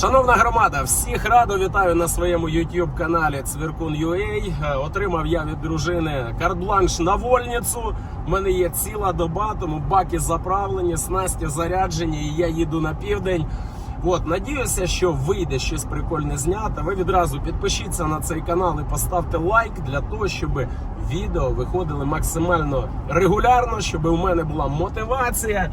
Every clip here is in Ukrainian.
Шановна громада, всіх радо вітаю на своєму YouTube каналі Цвіркун UA. Е, Отримав я від дружини карт-бланш на вольницю. У мене є ціла доба, тому баки заправлені, снасті заряджені, і я їду на південь. От, надіюся, що вийде щось прикольне зняти. Ви відразу підпишіться на цей канал і поставте лайк для того, щоб відео виходили максимально регулярно, щоб у мене була мотивація.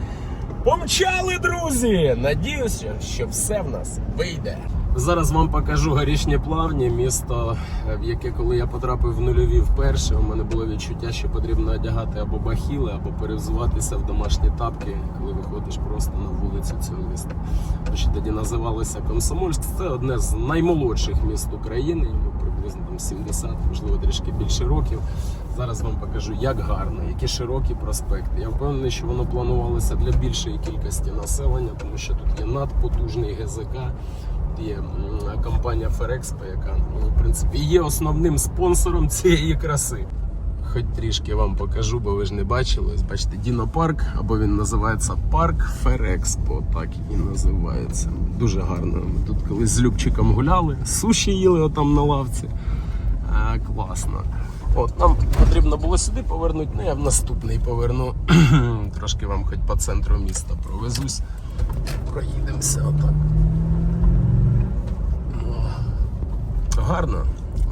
Помчали, друзі! Надіюся, що все в нас вийде. Зараз вам покажу горішні плавні, місто, в яке коли я потрапив в нульові вперше, у мене було відчуття, що потрібно одягати або бахіли, або перевзуватися в домашні тапки, коли виходиш просто на вулицю цього міста. То, що тоді називалося Комсомольськ. Це одне з наймолодших міст України, йому приблизно там 70, можливо, трішки більше років. Зараз вам покажу, як гарно, які широкі проспекти. Я впевнений, що воно планувалося для більшої кількості населення, тому що тут є надпотужний ГЗК. Є компанія Ферекспо, яка ну, в принципі є основним спонсором цієї краси. Хоч трішки вам покажу, бо ви ж не бачили. Бачите, Дінопарк, або він називається Парк Ферекспо, так і називається. Дуже гарно. Ми тут колись з Любчиком гуляли, суші їли отам на лавці. А, класно. От, нам потрібно було сюди повернути, ну я в наступний поверну. Трошки вам хоч по центру міста провезусь. Проїдемося отак. Гарно.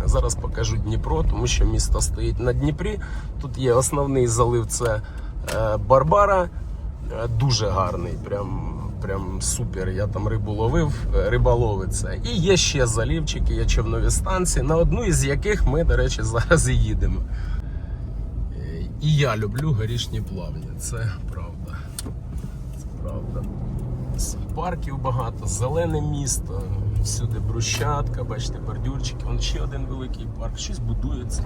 Зараз покажу Дніпро, тому що місто стоїть на Дніпрі. Тут є основний залив це е, Барбара. Е, Дуже гарний, прям, прям супер. Я там рибу ловив, е, риба. І є ще залівчики, є човнові станції, на одну із яких ми, до речі, зараз і їдемо. І я люблю горішні плавні, це правда. Це правда. Парків багато, зелене місто, всюди брусчатка, бачите, бордюрчики. Вон ще один великий парк, щось будується.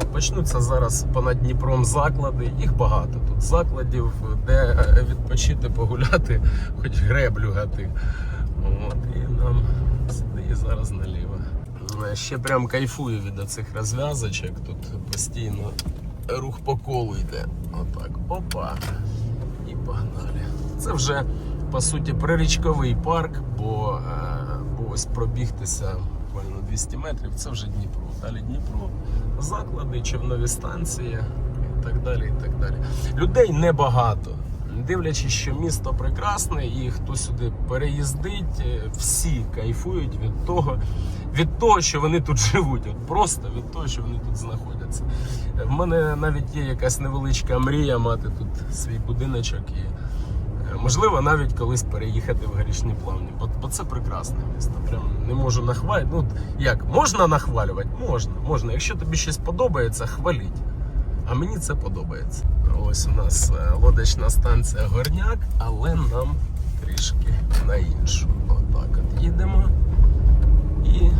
От почнуться зараз понад Дніпром заклади, їх багато тут закладів, де е, відпочити, погуляти, хоч греблю гати. От, і нам сюди зараз наліво. Е, Ще прям кайфую від оцих розв'язочок. Тут постійно рух по колу йде. Отак. Опа. І погнали. Це вже по суті прирічковий парк, бо, е, бо ось пробігтися буквально 200 метрів це вже Дніпро. Далі Дніпро, заклади, човнові станції і так далі. і так далі. Людей небагато. Дивлячись, що місто прекрасне, і хто сюди переїздить, е, всі кайфують від того, від того, що вони тут живуть. От просто від того, що вони тут знаходяться. Е, В мене навіть є якась невеличка мрія мати тут свій будиночок і можливо навіть колись переїхати в горішні плавні. Бо, бо це прекрасне місто. Прям не можу нахвалювати. Ну як можна нахвалювати? Можна, можна. Якщо тобі щось подобається, хваліть. А мені це подобається. Ось у нас е, лодочна станція Горняк, але нам трішки на іншу. Отак от їдемо. І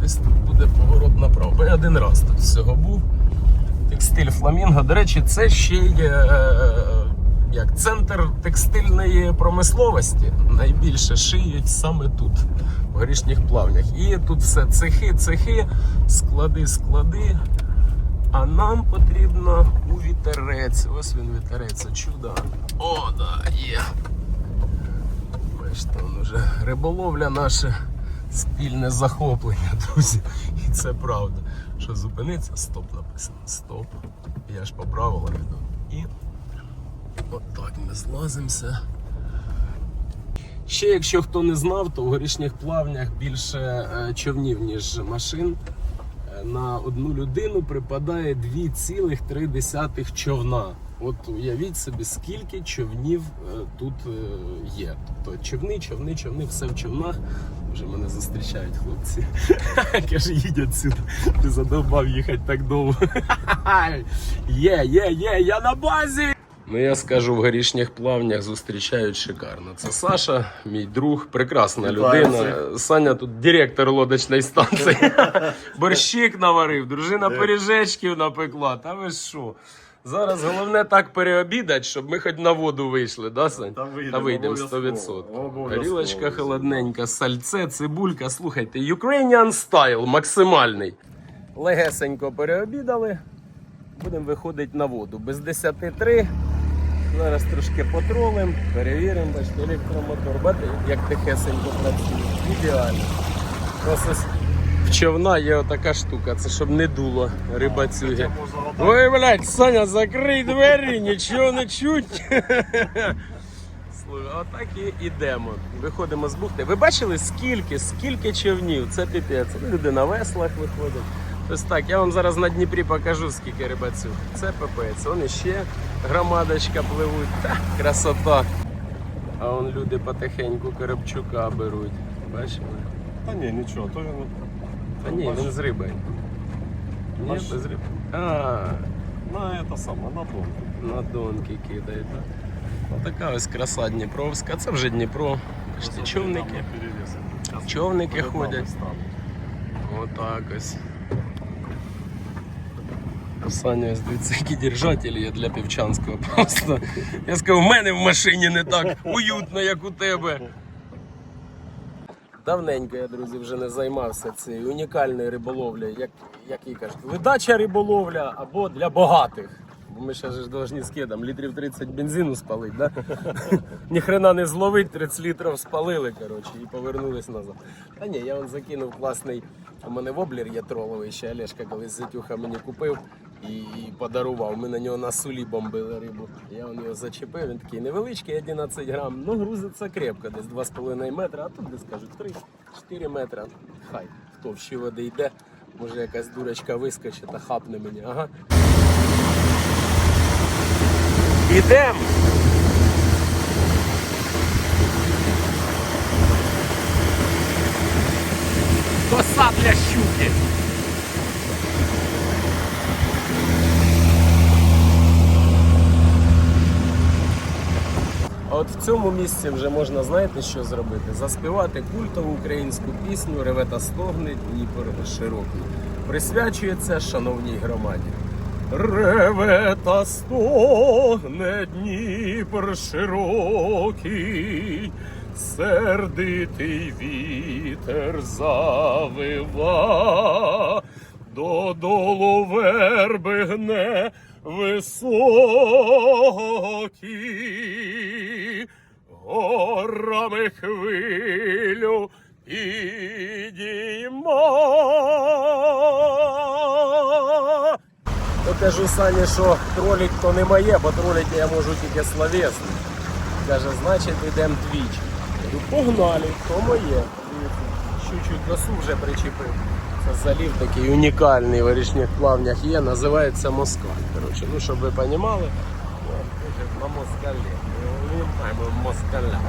десь тут буде поворот направо. Я один раз тут всього був. Текстиль Фламінго. До речі, це ще є е, як центр текстильної промисловості. Найбільше шиють саме тут, в горішніх плавнях. І тут все цехи, цехи, склади, склади. А нам потрібно у вітерець. Ось він вітерець, чудо. О, да, є. Бачите, он уже риболовля наше спільне захоплення, друзі. І це правда. Що зупиниться? Стоп написано. Стоп. Я ж по правилам іду. І отак ми злазимося. Ще, якщо хто не знав, то в горішніх плавнях більше е, човнів, ніж машин. Е, На одну людину припадає 2,3 човна. От уявіть собі, скільки човнів е, тут є. Тобто човни, човни, човни, все в човнах. Вже мене зустрічають хлопці. Каже, їдь отсюди. Ти задовбав їхати так довго. Є, є, є, я на базі! Ну я скажу, в горішніх плавнях зустрічають шикарно. Це Саша, мій друг, прекрасна людина. Саня тут директор лодочної станції. Борщик наварив, дружина пиріжечків напекла. Та ви що? Зараз головне так переобідати, щоб ми хоч на воду вийшли, да, Сань? Та вийдемо, Та вийдемо 100%. обов'язково. Горілочка холодненька, сальце, цибулька. Слухайте, Ukrainian style максимальний. Легесенько переобідали. Будемо виходити на воду. Без 10.3 Зараз трошки потролим, перевіримо, бачите, електромотор, бачите, як тихесенько працює. Ідеально. Просто в човна є отака штука, це щоб не дуло рибацюги. Ой, блядь, Саня, закрий двері, нічого не чуть. Отак і йдемо. Виходимо з бухти. Ви бачили, скільки, скільки човнів? Це піпець. Люди на веслах виходять. Ось так, я вам зараз на Дніпрі покажу, скільки рибацюг. Це пипець. Вон іще громадочка пливуть. Та, красота. А вон люди потихеньку Коробчука беруть. Бачили? Та ні, нічого, то він. Та ні, він з рибою. Ні, Бачиш? без риби. А, На це саме, на дом. на донки кидає. Так. Отака ось краса Дніпровська. Це вже Дніпро. Човники. Човники ходять. Отак ось. Саня, дивіться, які держателі є для Півчанського. Просто. Я сказав, в мене в машині не так уютно, як у тебе. Давненько я, друзі, вже не займався цією унікальною риболовлею, як, як їй кажуть, ледача риболовля або для багатих. Бо ми ще ж повинні з кедом літрів 30 бензину спалити, да? Ніхрена не зловить, 30 літрів спалили, коротше, і повернулись назад. Та ні, я вон закинув класний. У мене воблер є троловий, ще Олешка колись зятюха мені купив і подарував. Ми на нього на сулі бомбили рибу. Я вон його зачепив, він такий невеличкий, 11 грам. Ну, грузиться крепко, десь 2,5 метра, а тут десь кажуть 3-4 метра. Хай, хто в щі води йде, може якась дурочка вискочить та хапне мені. Ага. Ідем! Коса для щуки. От в цьому місці вже можна, знаєте, що зробити? Заспівати культову українську пісню Реве та стогне Дніпр широкий. Присвячується шановній громаді. Реве та стогне Дніпр широкий, сердитий вітер завива, додолу верби гне високі, горами хвилю підійма. То кажу Сані, що тролік то не моє, бо троліки я можу тільки словесно. Каже, значить йдемо двічі. Погнали, то моє. Чуть-чуть косу вже причепив. Це залів такий унікальний в вирішніх плавнях є, називається Москаль. Коротше, ну щоб ви розуміли, на москалі. Ми маємо москаля.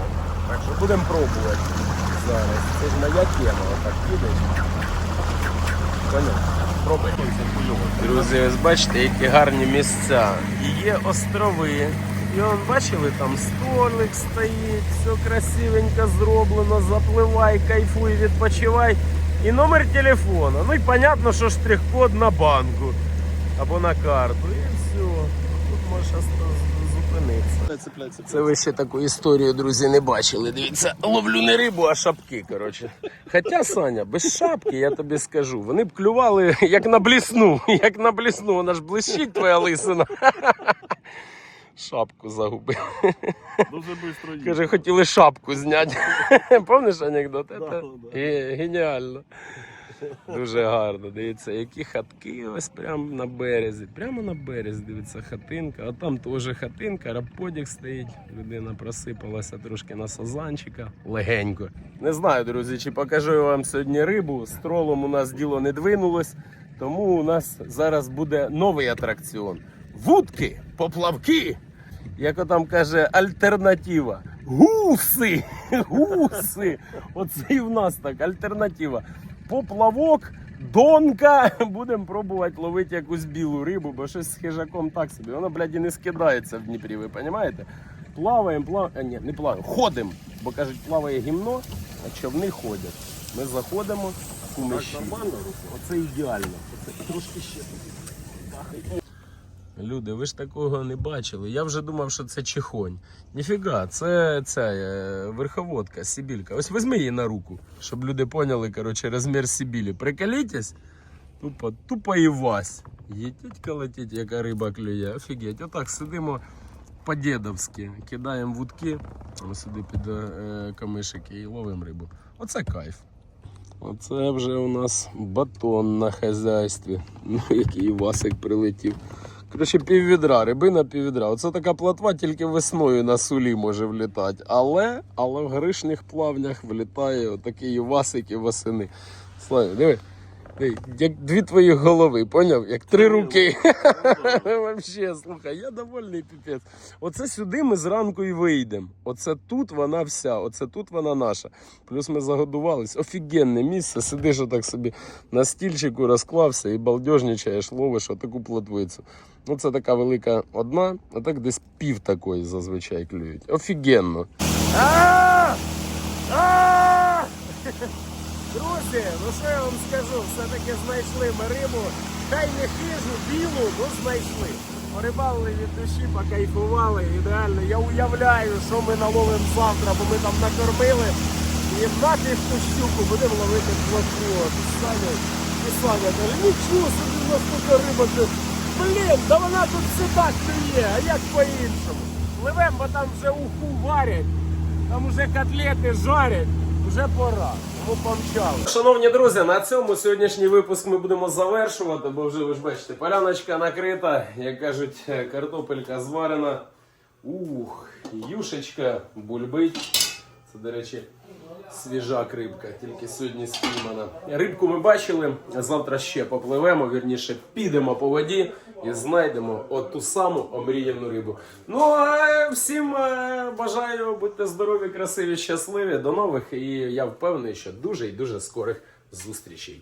Так що будемо пробувати зараз. Це ж моя тема, отак. Поняв? Друзі, ось бачите, які гарні місця. І є острови. І он бачили, там столик стоїть, все красивенько зроблено, запливай, кайфуй, відпочивай. І номер телефона. Ну і понятно, що штрих-код на банку або на карту. І все. Тут оста- зупинитися. Це ви ще таку історію, друзі, не бачили. Дивіться, ловлю не рибу, а шапки. коротше. Хоча, Саня, без шапки, я тобі скажу, вони б клювали як на блісну. Як на блісну, вона ж блищить твоя лисина. Шапку загубив. Дуже швидко їде. Каже, хотіли шапку зняти. Пам'ятаєш анекдот? Да, Це да. геніально. Дуже гарно. Дивіться, які хатки ось прямо на березі. Прямо на березі, дивіться, хатинка. А там теж хатинка, раподік стоїть. Людина просипалася трошки на сазанчика. Легенько. Не знаю, друзі, чи покажу я вам сьогодні рибу. З тролом у нас діло не двинулось. Тому у нас зараз буде новий атракціон. Вудки, поплавки, як отам каже, альтернатива. Гуси! Гуси! Оце і в нас так, альтернатива. Поплавок, донка. Будемо пробувати ловити якусь білу рибу, бо щось з хижаком так собі. Воно, блядь, і не скидається в Дніпрі, ви розумієте? Плаваємо, плаваємо. Ні, не плаваємо, ходимо. Бо кажуть, плаває гімно, а човни ходять. Ми заходимо, кумиші. Оце ідеально. Оце трошки ще. Люди, ви ж такого не бачили. Я вже думав, що це чехонь. Ніфіга, це ця е, верховодка, сібілька. Ось візьми її на руку, щоб люди поняли, коротше, розмір сібілі. Приколітесь, тупо, тупо і вась. Їдіть колотіть, яка риба клює. Офігеть. Отак сидимо, по-дєдовськи. Кидаємо вудки сюди під е, камишики і ловимо рибу. Оце кайф. Оце вже у нас батон на хазяйстві. Ну, який Васик прилетів. Коротше, піввідра, рибина піввідра. Оце така платва тільки весною на сулі може влітати. Але, але в гришних плавнях влітає отакий Васик і восени. Славі, диви. Як дві твої голови, поняв? Як три руки. Вообще, слухай, я довольний піпець. Оце сюди ми зранку і вийдемо. Оце тут вона вся, оце тут вона наша. Плюс ми загодувались. Офігенне місце. Сидиш отак собі на стільчику, розклався і балдежничаєш, ловиш отаку плотвицю. Ну, це така велика одна, а так десь пів такої зазвичай клюють. Офігенно. Друзі, ну що я вам скажу, все-таки знайшли ми рибу. Хай не хижу, білу, ну знайшли. Порибали від душі, покайфували. Ідеально. Я уявляю, що ми наловимо завтра, бо ми там накормили. І нафіг ту щуку будемо ловити плотву. І Саня, і Саня каже, нічого собі у нас така риба. Ти, Блін, да вона тут все так клює, а як по-іншому? Пливемо, бо там вже уху варять. Там уже котлети жарять, вже пора. Тому помчали. Шановні друзі, на цьому сьогоднішній випуск ми будемо завершувати, бо вже ви ж бачите, поляночка накрита, як кажуть, картопелька зварена. Ух, юшечка бульбить. Це, до речі, свіжа рибка, тільки сьогодні спіймана. Рибку ми бачили, завтра ще попливемо, вірніше підемо по воді і знайдемо от ту саму омріяну рибу. Ну а всім е, бажаю бути здорові, красиві, щасливі. До нових і я впевнений, що дуже і дуже скорих зустрічей.